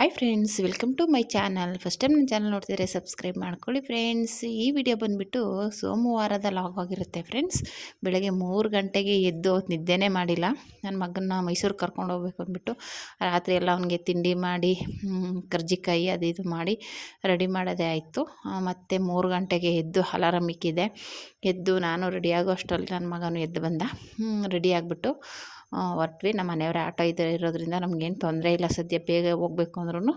Hi friends welcome to my channel first time ನನ್ನ channel ನೋಡ್ತಿದ್ರೆ subscribe ಮಾಡ್ಕೊಳ್ಳಿ friends ಈ ವಿಡಿಯೋ ಬಂದುಬಿಟ್ಟು ಸೋಮವಾರದ ಲಾಗ್ ಆಗಿರುತ್ತೆ ಫ್ರೆಂಡ್ಸ್ ಬೆಳಗ್ಗೆ ಮೂರು ಗಂಟೆಗೆ ಎದ್ದು ಅವತ್ತು ನಿದ್ದೆನೇ ಮಾಡಿಲ್ಲ. ನನ್ನ ಮಗನ ಮೈಸೂರು ಕರ್ಕೊಂಡು ಹೋಗ್ಬೇಕು ಅಂದ್ಬಿಟ್ಟು ರಾತ್ರಿ ಎಲ್ಲ ಅವನಿಗೆ ತಿಂಡಿ ಮಾಡಿ ಕರ್ಜಿಕಾಯಿ ಅದು ಇದು ಮಾಡಿ, ರೆಡಿ ಮಾಡೋದೇ ಆಯಿತು. ಮತ್ತು ಮೂರು ಗಂಟೆಗೆ ಎದ್ದು ಅಲಾರಮ್ ಇಕ್ಕಿದೆ. ಎದ್ದು ನಾನು ರೆಡಿಯಾಗೋ ಅಷ್ಟರಲ್ಲಿ ನನ್ನ ಮಗನೂ ಎದ್ದು ಬಂದ. ರೆಡಿ ಆಗಿಬಿಟ್ಟು ಹೊರಟ್ವಿ. ನಮ್ಮ ಮನೆಯವರೇ ಆಟೋ ಇದೆ ಇರೋದ್ರಿಂದ ನಮಗೇನು ತೊಂದರೆ ಇಲ್ಲ. ಸದ್ಯ ಬೇಗ ಹೋಗ್ಬೇಕು ಅಂದ್ರೂ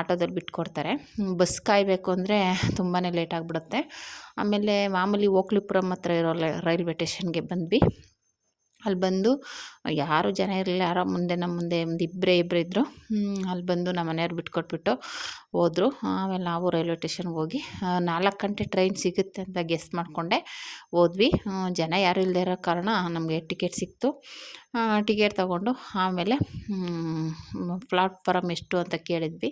ಆಟೋದಲ್ಲಿ ಬಿಟ್ಕೊಡ್ತಾರೆ. ಬಸ್ ಕಾಯಬೇಕು ಅಂದರೆ ತುಂಬಾ ಲೇಟ್ ಆಗಿಬಿಡುತ್ತೆ. ಆಮೇಲೆ ಮಾಮೂಲಿ ಓಕ್ಲಿಪುರಂ ಹತ್ರ ಇರೋ ರೈಲ್ವೆ ಟೇಷನ್ಗೆ ಬಂದ್ವಿ. ಅಲ್ಲಿ ಬಂದು, ಯಾರು ಜನ ಇರಲಿಲ್ಲ, ಯಾರೋ ಮುಂದೆ ನಮ್ಮ ಮುಂದೆ ಒಂದು ಇಬ್ಬರೇ ಇಬ್ಬರು ಇದ್ದರು ಅಲ್ಲಿ ಬಂದು ನಮ್ಮ ಮನೆಯವ್ರು ಬಿಟ್ಕೊಟ್ಬಿಟ್ಟು ಹೋದರು. ಆಮೇಲೆ ನಾವು ರೈಲ್ವೆ ಸ್ಟೇಷನ್ಗೆ ಹೋಗಿ ನಾಲ್ಕು ಗಂಟೆ ಟ್ರೈನ್ ಸಿಗುತ್ತೆ ಅಂತ ಗೆಸ್ ಮಾಡಿಕೊಂಡೆ ಹೋದ್ವಿ. ಜನ ಯಾರು ಇಲ್ಲದೆ ಇರೋ ಕಾರಣ ನಮಗೆ ಟಿಕೆಟ್ ಸಿಕ್ತು. ಟಿಕೆಟ್ ತಗೊಂಡು ಆಮೇಲೆ ಪ್ಲಾಟ್ಫಾರಮ್ ಎಷ್ಟು ಅಂತ ಕೇಳಿದ್ವಿ.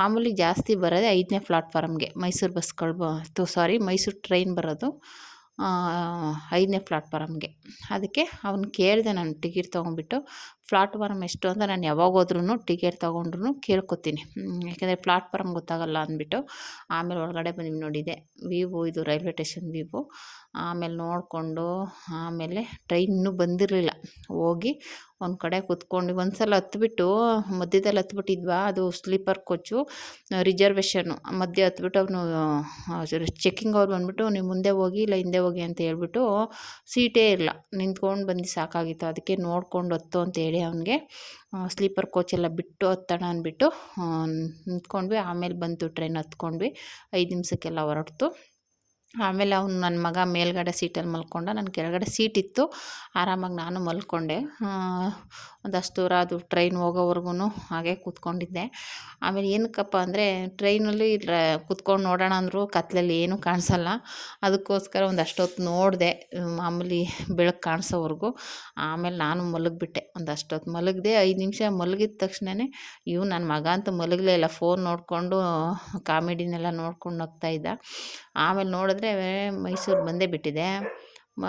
ಮಾಮೂಲಿ ಜಾಸ್ತಿ ಬರೋದೇ ಐದನೇ ಪ್ಲಾಟ್ಫಾರಮ್ಗೆ ಮೈಸೂರು ಬಸ್ಗಳು ಸಾರಿ ಮೈಸೂರು ಟ್ರೈನ್ ಬರೋದು. ಐದನೇ ಪ್ಲಾಟ್ಫಾರಮ್ಗೆ. ಅದಕ್ಕೆ ಅವ್ನು ಕೇಳಿದೆ ನಾನು ಟಿಕೆಟ್ ತೊಗೊಂಡ್ಬಿಟ್ಟು ಪ್ಲಾಟ್ಫಾರಮ್ ಎಷ್ಟು ಅಂತ ನಾನು ಯಾವಾಗ ಹೋದ್ರೂ ಟಿಕೆಟ್ ತೊಗೊಂಡ್ರು ಕೇಳ್ಕೊತೀನಿ. ಯಾಕೆಂದರೆ ಪ್ಲಾಟ್ಫಾರಮ್ ಗೊತ್ತಾಗಲ್ಲ ಅಂದ್ಬಿಟ್ಟು ಆಮೇಲೆ ಒಳಗಡೆ ಬಂದು ನೋಡಿದೆ. ವಿವೋ ಇದು ರೈಲ್ವೆ ಸ್ಟೇಷನ್ ವಿವೋ. ಆಮೇಲೆ ನೋಡಿಕೊಂಡು ಆಮೇಲೆ ಟ್ರೈನ್ ಇನ್ನೂ ಬಂದಿರಲಿಲ್ಲ. ಹೋಗಿ ಒಂದು ಕಡೆ ಕೂತ್ಕೊಂಡು ಒಂದು ಸಲ ಹತ್ಬಿಟ್ಟು ಮಧ್ಯದಲ್ಲಿ ಹತ್ಬಿಟ್ಟಿದ್ವಾ? ಅದು ಸ್ಲೀಪರ್ ಕೋಚು, ರಿಸರ್ವೇಷನ್ನು. ಮಧ್ಯೆ ಹತ್ಬಿಟ್ಟು ಅವನು ಚೆಕ್ಕಿಂಗ್ ಅವ್ರು ಬಂದುಬಿಟ್ಟು ನೀವು ಮುಂದೆ ಹೋಗಿ ಇಲ್ಲ ಹಿಂದೆ ಹೋಗಿ ಅಂತ ಹೇಳ್ಬಿಟ್ಟು ಸೀಟೇ ಇಲ್ಲ. ನಿಂತ್ಕೊಂಡು ಬಂದು ಸಾಕಾಗಿತ್ತು. ಅದಕ್ಕೆ ನೋಡ್ಕೊಂಡು ಹತ್ತು ಅಂತ ಹೇಳಿ ಅವನಿಗೆ ಸ್ಲೀಪರ್ ಕೋಚ್ ಎಲ್ಲ ಬಿಟ್ಟು ಹತ್ತೋಣ ಅಂದ್ಬಿಟ್ಟು ನಿಂತ್ಕೊಂಡ್ವಿ. ಆಮೇಲೆ ಬಂತು ಟ್ರೈನ್ ಹತ್ಕೊಂಡ್ವಿ. ಐದು ನಿಮಿಷಕ್ಕೆಲ್ಲ ಹೊರಡ್ತು. ಆಮೇಲೆ ಅವನು ನನ್ನ ಮಗ ಮೇಲ್ಗಡೆ ಸೀಟಲ್ಲಿ ಮಲ್ಕೊಂಡ, ನನ್ನ ಕೆಳಗಡೆ ಸೀಟ್ ಇತ್ತು. ಆರಾಮಾಗಿ ನಾನು ಮಲ್ಕೊಂಡೆ. ಒಂದಷ್ಟು ದೂರ ಅದು ಟ್ರೈನ್ ಹೋಗೋವರೆಗೂ ಹಾಗೆ ಕೂತ್ಕೊಂಡಿದ್ದೆ. ಆಮೇಲೆ ಏನಕ್ಕಪ್ಪ ಅಂದರೆ ಟ್ರೈನಲ್ಲಿ ಕೂತ್ಕೊಂಡು ನೋಡೋಣ ಅಂದರೂ ಕತ್ತಲಲ್ಲಿ ಏನೂ ಕಾಣಿಸಲ್ಲ. ಅದಕ್ಕೋಸ್ಕರ ಒಂದಷ್ಟು ಹೊತ್ತು ನೋಡಿದೆ, ಮಾಮೂಲಿ ಬೆಳಕು ಕಾಣಿಸೋವರೆಗೂ. ಆಮೇಲೆ ನಾನು ಮಲಗಿಬಿಟ್ಟೆ. ಒಂದಷ್ಟು ಹೊತ್ತು ಮಲಗಿದೆ, ಐದು ನಿಮಿಷ ಮಲಗಿದ ತಕ್ಷಣವೇ ಇವು ನನ್ನ ಮಗ ಅಂತೂ ಮಲಗಲೇ ಇಲ್ಲ. ಫೋನ್ ನೋಡಿಕೊಂಡು, ಕಾಮಿಡಿನೆಲ್ಲ ನೋಡ್ಕೊಂಡು ಇದ್ದ. ಆಮೇಲೆ ನೋಡಿದ್ರೆ ಮೈಸೂರು ಬಂದೇ ಬಿಟ್ಟಿದೆ.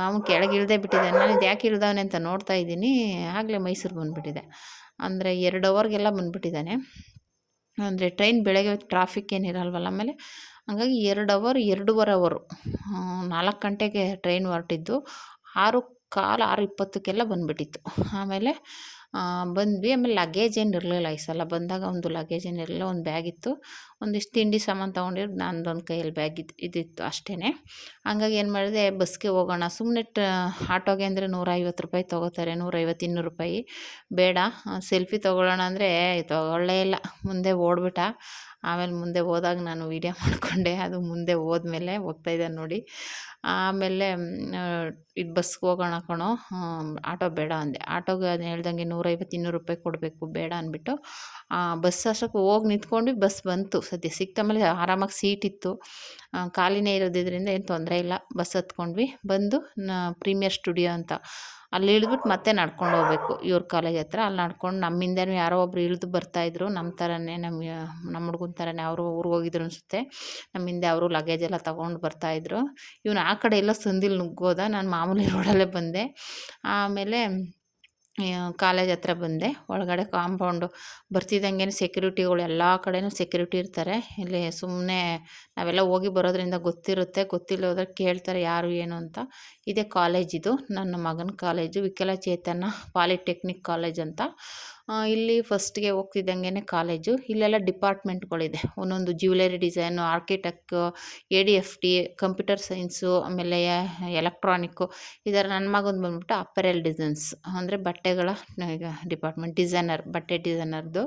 ಅವನು ಕೆಳಗೆ ಇಳ್ದೇ ಬಿಟ್ಟಿದೆ. ನಾನು ಇದು ಯಾಕೆ ಇಳ್ದವನೆ ಅಂತ ನೋಡ್ತಾ ಇದ್ದೀನಿ. ಆಗಲೇ ಮೈಸೂರು ಬಂದುಬಿಟ್ಟಿದೆ. ಅಂದರೆ ಎರಡು ಅವರ್ಗೆಲ್ಲ ಬಂದುಬಿಟ್ಟಿದ್ದಾನೆ. ಅಂದರೆ ಟ್ರೈನ್ ಬೆಳಗ್ಗೆ ಟ್ರಾಫಿಕ್ ಏನಿರಲ್ವಲ್ಲ ಆಮೇಲೆ. ಹಂಗಾಗಿ ಎರಡು ಅವರ್ ಎರಡೂವರೆ ಅವರು ನಾಲ್ಕು ಗಂಟೆಗೆ ಟ್ರೈನ್ ಹೊರಟಿದ್ದು. ಆರು, ಕಾಲು ಆರು ಇಪ್ಪತ್ತಕ್ಕೆಲ್ಲ ಬಂದುಬಿಟ್ಟಿತ್ತು. ಆಮೇಲೆ ಬಂದ್ವಿ. ಆಮೇಲೆ ಲಗೇಜ್ ಏನು ಇರಲಿಲ್ಲ ಈ ಸಲ. ಬಂದಾಗ ಒಂದು ಲಗೇಜ್ ಏನು ಇರಲಿಲ್ಲ, ಒಂದು ಬ್ಯಾಗ್ ಇತ್ತು. ಒಂದಿಷ್ಟು ತಿಂಡಿ ಸಾಮಾನು ತೊಗೊಂಡಿರೋದು ನಂದೊಂದು ಕೈಯಲ್ಲಿ ಬ್ಯಾಗ್ ಇದ್ದು ಇದಿತ್ತು ಅಷ್ಟೇ ಹಂಗಾಗಿ ಏನು ಮಾಡಿದೆ ಬಸ್ಗೆ ಹೋಗೋಣ. ಸುಮ್ಮನೆ ಟ, ಆಟೋಗೆ ಅಂದರೆ ನೂರೈವತ್ತು ರೂಪಾಯಿ ತೊಗೋತಾರೆ. ನೂರೈವತ್ತು, ಇನ್ನೂರು ರೂಪಾಯಿ. ಬೇಡ. ಸೆಲ್ಫಿ ತೊಗೊಳ್ಳೋಣ ಅಂದರೆ ತೊಗೊಳ್ಳೇ ಇಲ್ಲ. ಮುಂದೆ ಓಡ್ಬಿಟ್ಟ. ಆಮೇಲೆ ಮುಂದೆ ಹೋದಾಗ ನಾನು ವೀಡಿಯೋ ಮಾಡಿಕೊಂಡೆ. ಅದು ಮುಂದೆ ಹೋದ್ಮೇಲೆ ಹೋಗ್ತಾಯಿದ್ದೆ ನೋಡಿ. ಆಮೇಲೆ ಇದು ಬಸ್ಗೆ ಹೋಗೋಣ ಕಣೋ. ಆಟೋ ಬೇಡ ಅಂದೆ. ಆಟೋಗೆ ಅದು ಹೇಳ್ದಂಗೆ ನೂರೈವತ್ತು, ಇನ್ನೂರು ರೂಪಾಯಿ ಕೊಡಬೇಕು, ಬೇಡ ಅಂದ್ಬಿಟ್ಟು ಬಸ್ ಅಷ್ಟಕ್ಕೆ ಹೋಗಿ ನಿಂತ್ಕೊಂಡು ಬಸ್ ಬಂತು. ಸದ್ಯ ಸಿಕ್ತ ಮೇಲೆ ಆರಾಮಾಗಿ ಸೀಟ್ ಇತ್ತು. ಖಾಲಿನೇ ಇರೋದಿದ್ರಿಂದ ಏನು ತೊಂದರೆ ಇಲ್ಲ. ಬಸ್ ಹತ್ಕೊಂಡ್ವಿ. ಬಂದು ಪ್ರೀಮಿಯರ್ ಸ್ಟುಡಿಯೋ ಅಂತ. ಅಲ್ಲಿ ಇಳಿದ್ಬಿಟ್ಟು ಮತ್ತೆ ನಡ್ಕೊಂಡು ಹೋಗ್ಬೇಕು. ಇವ್ರ ಕಾಲೇಜ್ ಹತ್ರ. ಅಲ್ಲಿ ನಡ್ಕೊಂಡು ನಮ್ಮಿಂದನೂ ಯಾರೋ ಒಬ್ರು ಇಳಿದು ಬರ್ತಾಯಿದ್ರು ನಮ್ಮ ಥರನೇ ನಮ್ಮ ನಮ್ಮ ಹುಡುಗನ ಥರನೇ ಅವರು ಊರಿಗೆ ಹೋಗಿದ್ರು ಅನಿಸುತ್ತೆ. ಹಿಂದೆ ಅವರು ಲಗೇಜ್ ಎಲ್ಲ ತೊಗೊಂಡು ಬರ್ತಾಯಿದ್ರು ಇವನು ಆ ಕಡೆ ಎಲ್ಲ ಸಂದಿಲ್ ನುಗ್ಗೋದ, ನಾನು ಮಾಮೂಲಿ ರೋಡಲ್ಲೇ ಬಂದೆ. ಆಮೇಲೆ ಕಾಲೇಜ್ ಹತ್ರ ಬಂದೆ. ಒಳಗಡೆ ಕಾಂಪೌಂಡು ಬರ್ತಿದ್ದಂಗೆ ಸೆಕ್ಯೂರಿಟಿಗಳು ಎಲ್ಲ ಕಡೆಯೂ ಸೆಕ್ಯೂರಿಟಿ ಇರ್ತಾರೆ. ಇಲ್ಲಿ ಸುಮ್ಮನೆ ನಾವೆಲ್ಲ ಹೋಗಿ ಬರೋದ್ರಿಂದ ಗೊತ್ತಿರುತ್ತೆ ಗೊತ್ತಿಲ್ಲ ಹೋದ್ರೆ ಕೇಳ್ತಾರೆ ಯಾರು ಏನು ಅಂತ. ಇದೇ ಇದು. ನನ್ನ ಮಗನ ಕಾಲೇಜು ವಿಕಲಚೇತನ ಪಾಲಿಟೆಕ್ನಿಕ್ ಕಾಲೇಜ್ ಅಂತ. ಇಲ್ಲಿ ಫಸ್ಟ್ಗೆ ಹೋಗ್ತಿದ್ದಂಗೆ ಕಾಲೇಜು ಇಲ್ಲೆಲ್ಲ ಡಿಪಾರ್ಟ್ಮೆಂಟ್ಗಳಿದೆ ಒಂದೊಂದು jewellery design architect A D F T computer science ಆಮೇಲೆ ಎಲೆಕ್ಟ್ರಾನಿಕ್ಕು ಇದರ ನನ್ನ ಮಗಂದು ಬಂದ್ಬಿಟ್ಟು ಅಪ್ಪರೆಲ್ ಡಿಸೈನ್ಸ್ ಅಂದರೆ ಬಟ್ಟೆಗಳ ಡಿಪಾರ್ಟ್ಮೆಂಟ್ ಡಿಸೈನರ್ ಬಟ್ಟೆ ಡಿಸೈನರ್ದು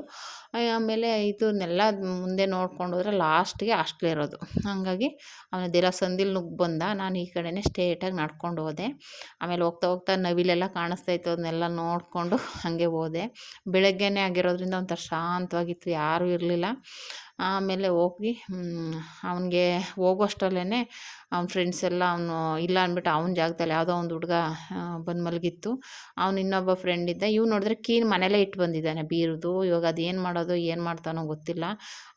ಆಮೇಲೆ ಇದನ್ನೆಲ್ಲ ಮುಂದೆ ನೋಡ್ಕೊಂಡು ಹೋದ್ರೆ ಲಾಸ್ಟ್ಗೆ ಹಾಸ್ಟ್ಲ್ ಇರೋದು. ಹಾಗಾಗಿ ಅವನದೆಲ್ಲ ಸಂದಿಲ್ ನುಗ್ಗಿ ಬಂದ. ನಾನು ಈ ಕಡೆನೇ ಸ್ಟೇಟಾಗಿ ನಡ್ಕೊಂಡು ಹೋದೆ. ಆಮೇಲೆ ಹೋಗ್ತಾ ಹೋಗ್ತಾ ನವಿಲೆಲ್ಲ ಕಾಣಿಸ್ತಾ ಇತ್ತು. ಅದನ್ನೆಲ್ಲ ನೋಡಿಕೊಂಡು ಹಾಗೆ ಹೋದೆ. ಬೆಳಗ್ಗೆನೇ ಆಗಿರೋದ್ರಿಂದ ಒಂಥರ ಶಾಂತವಾಗಿತ್ತು, ಯಾರೂ ಇರಲಿಲ್ಲ. ಆಮೇಲೆ ಹೋಗಿ ಅವನಿಗೆ ಹೋಗೋಷ್ಟರಲ್ಲೇ ಅವ್ನ ಫ್ರೆಂಡ್ಸ್ ಎಲ್ಲ ಅವನು ಇಲ್ಲ ಅಂದ್ಬಿಟ್ಟು ಅವ್ನ ಜಾಗದಲ್ಲಿ ಯಾವುದೋ ಒಂದು ಹುಡುಗ ಬಂದು ಮಲಗಿತ್ತು. ಅವ್ನು ಇನ್ನೊಬ್ಬ ಫ್ರೆಂಡ್ ಇದ್ದ ಇವ್ ನೋಡಿದ್ರೆ ಕೀನ್ ಮನೆಯಲ್ಲೇ ಇಟ್ಟು ಬಂದಿದ್ದಾನೆ, ಬೀರುದು, ಇವಾಗ ಅದು ಏನು ಮಾಡೋದು, ಏನು ಮಾಡ್ತಾನೋ ಗೊತ್ತಿಲ್ಲ.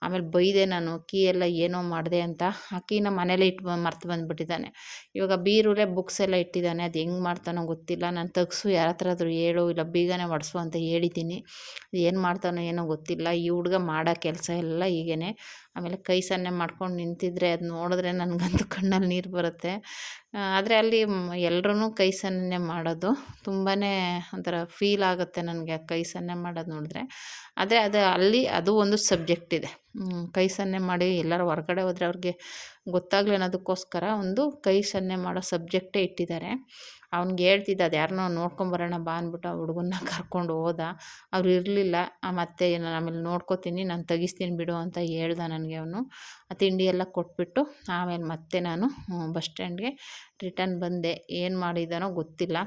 ಆಮೇಲೆ ಬೈದೆ ನಾನು, ಕೀ ಎಲ್ಲ ಏನೋ ಮಾಡಿದೆ ಅಂತ, ಆ ಕೀನ ಮನೇಲೇ ಇಟ್ಟು ಮರ್ತು ಬಂದುಬಿಟ್ಟಿದ್ದಾನೆ. ಇವಾಗ ಬೀರುಲೇ ಬುಕ್ಸ್ ಎಲ್ಲ ಇಟ್ಟಿದ್ದಾನೆ, ಅದು ಹೆಂಗೆ ಮಾಡ್ತಾನೋ ಗೊತ್ತಿಲ್ಲ. ನಾನು ತಗ್ಸು, ಯಾರ ಹತ್ರ ಆದರೂ ಹೇಳು, ಇಲ್ಲ ಬೀಗನೇ ಒಡಿಸು ಅಂತ ಹೇಳಿದ್ದೀನಿ. ಏನು ಮಾಡ್ತಾನೋ ಏನೋ ಗೊತ್ತಿಲ್ಲ. ಈ ಹುಡುಗ ಮಾಡೋ ಕೆಲಸ ಎಲ್ಲ ಹೀಗೇ ಆಮೇಲೆ ಕೈ ಸನ್ನೆ ಮಾಡ್ಕೊಂಡು ನಿಂತಿದ್ರೆ ಅದು ನೋಡಿದ್ರೆ ನನಗಂತೂ ಕಣ್ಣಲ್ಲಿ ನೀರು ಬರುತ್ತೆ. ಆದರೆ ಅಲ್ಲಿ ಎಲ್ಲರೂ ಕೈ ಸನ್ನೆ ಮಾಡೋದು ತುಂಬಾ ಒಂಥರ ಫೀಲ್ ಆಗುತ್ತೆ ನನಗೆ ಕೈ ಸನ್ನೆ ಮಾಡೋದು ನೋಡಿದ್ರೆ. ಆದರೆ ಅದು ಅಲ್ಲಿ ಅದು ಒಂದು ಸಬ್ಜೆಕ್ಟ್ ಇದೆ. ಕೈ ಸನ್ನೆ ಮಾಡಿ ಎಲ್ಲರೂ ಹೊರಗಡೆ ಹೋದರೆ ಅವ್ರಿಗೆ ಗೊತ್ತಾಗಲಿ ಅನ್ನೋದಕ್ಕೋಸ್ಕರ ಒಂದು ಕೈ ಸನ್ನೆ ಮಾಡೋ ಸಬ್ಜೆಕ್ಟೇ ಇಟ್ಟಿದ್ದಾರೆ. ಅವ್ನಿಗೆ ಹೇಳ್ತಿದ್ದ, ಅದು ಯಾರನ್ನೋ ನೋಡ್ಕೊಂಬರೋಣ ಬಾ ಅಂದ್ಬಿಟ್ಟು ಆ ಹುಡುಗನ್ನ ಕರ್ಕೊಂಡು ಹೋದ. ಅವ್ರು ಇರಲಿಲ್ಲ. ಮತ್ತೆ ನಾನು ಆಮೇಲೆ ನೋಡ್ಕೋತೀನಿ, ನಾನು ತೆಗಿಸ್ತೀನಿ ಬಿಡು ಅಂತ ಹೇಳ್ದ ನನಗೆ. ಅವನು ಆ ತಿಂಡಿ ಎಲ್ಲ ಕೊಟ್ಬಿಟ್ಟು ಆಮೇಲೆ ಮತ್ತೆ ನಾನು ಬಸ್ ಸ್ಟ್ಯಾಂಡ್ಗೆ ರಿಟರ್ನ್ ಬಂದೆ. ಏನು ಮಾಡಿದ್ದಾನೋ ಗೊತ್ತಿಲ್ಲ.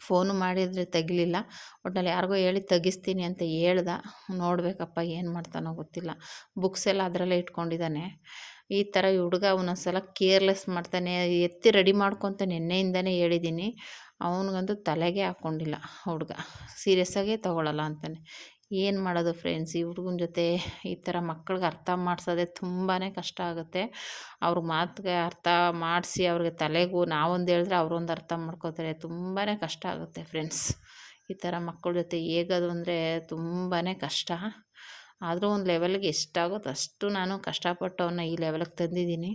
ಫೋನು ಮಾಡಿದರೆ ತೆಗಿಲಿಲ್ಲ. ಒಟ್ಟಿನಲ್ಲಿ ಯಾರಿಗೋ ಹೇಳಿ ತೆಗಿಸ್ತೀನಿ ಅಂತ ಹೇಳ್ದ. ನೋಡಬೇಕಪ್ಪ ಏನು ಮಾಡ್ತಾನೋ ಗೊತ್ತಿಲ್ಲ. ಬುಕ್ಸ್ ಎಲ್ಲ ಅದರಲ್ಲೇ ಇಟ್ಕೊಂಡಿದ್ದಾನೆ. ಈ ಥರ ಈ ಹುಡುಗ ಒಂದೊಂದ್ಸಲ ಕೇರ್ಲೆಸ್ ಮಾಡ್ತಾನೆ, ಎತ್ತಿ ರೆಡಿ ಮಾಡ್ಕೊತ ನಿನ್ನೆಯಿಂದನೇ ಹೇಳಿದ್ದೀನಿ ಅವನಿಗಂತೂ ತಲೆಗೆ ಹಾಕ್ಕೊಂಡಿಲ್ಲ ಹುಡುಗ. ಸೀರಿಯಸ್ಸಾಗೇ ತೊಗೊಳಲ್ಲ ಅಂತಾನೆ. ಏನು ಮಾಡೋದು ಫ್ರೆಂಡ್ಸ್ ಈ ಹುಡುಗನ ಜೊತೆ ಈ ಥರ ಮಕ್ಳಿಗೆ ಅರ್ಥ ಮಾಡಿಸೋದೇ ತುಂಬಾ ಕಷ್ಟ ಆಗುತ್ತೆ. ಅವ್ರ ಮಾತಿಗೆ ಅರ್ಥ ಮಾಡಿಸಿ ಅವ್ರಿಗೆ ತಲೆಗೂ ನಾವೊಂದು ಹೇಳಿದ್ರೆ ಅವರೊಂದು ಅರ್ಥ ಮಾಡ್ಕೋತಾರೆ. ತುಂಬಾ ಕಷ್ಟ ಆಗುತ್ತೆ ಫ್ರೆಂಡ್ಸ್ ಈ ಥರ ಮಕ್ಕಳ ಜೊತೆ ಹೇಗದು ಅಂದರೆ ತುಂಬಾ ಕಷ್ಟ. ಆದರೂ ಒಂದು ಲೆವೆಲ್ಗೆ ಎಷ್ಟಾಗುತ್ತೋ ಅಷ್ಟು ನಾನು ಕಷ್ಟಪಟ್ಟು ಅವನ್ನ ಈ ಲೆವೆಲ್ಗೆ ತಂದಿದ್ದೀನಿ.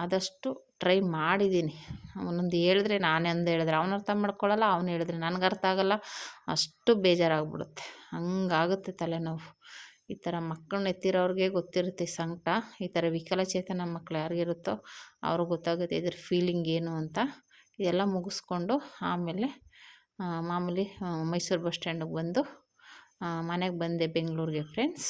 ಆದಷ್ಟು ಟ್ರೈ ಮಾಡಿದ್ದೀನಿ. ಅವನೊಂದು ಹೇಳಿದ್ರೆ ನಾನೇ ಒಂದು ಹೇಳಿದ್ರೆ, ಅವನು ಅರ್ಥ ಮಾಡ್ಕೊಳ್ಳಲ್ಲ ಅವನು ಹೇಳಿದ್ರೆ ನನಗೆ ಅರ್ಥ ಆಗೋಲ್ಲ. ಅಷ್ಟು ಬೇಜಾರಾಗ್ಬಿಡುತ್ತೆ. ಹಂಗಾಗುತ್ತೆ ತಲೆನೋವು. ಈ ಥರ ಮಕ್ಕಳನ್ನ ಎತ್ತಿರೋರಿಗೆ ಗೊತ್ತಿರುತ್ತೆ ಸಂಕಟ. ಈ ಥರ ವಿಕಲಚೇತನ ಮಕ್ಕಳು ಯಾರಿಗಿರುತ್ತೋ ಅವ್ರಿಗೆ ಗೊತ್ತಾಗುತ್ತೆ ಇದ್ರ ಫೀಲಿಂಗ್ ಏನು ಅಂತ. ಇದೆಲ್ಲ ಮುಗಿಸ್ಕೊಂಡು ಆಮೇಲೆ ಮಾಮೂಲಿ ಮೈಸೂರು ಬಸ್ ಸ್ಟ್ಯಾಂಡಿಗೆ ಬಂದು ಮನೆಗೆ ಬಂದೆ ಬೆಂಗಳೂರಿಗೆ ಫ್ರೆಂಡ್ಸ್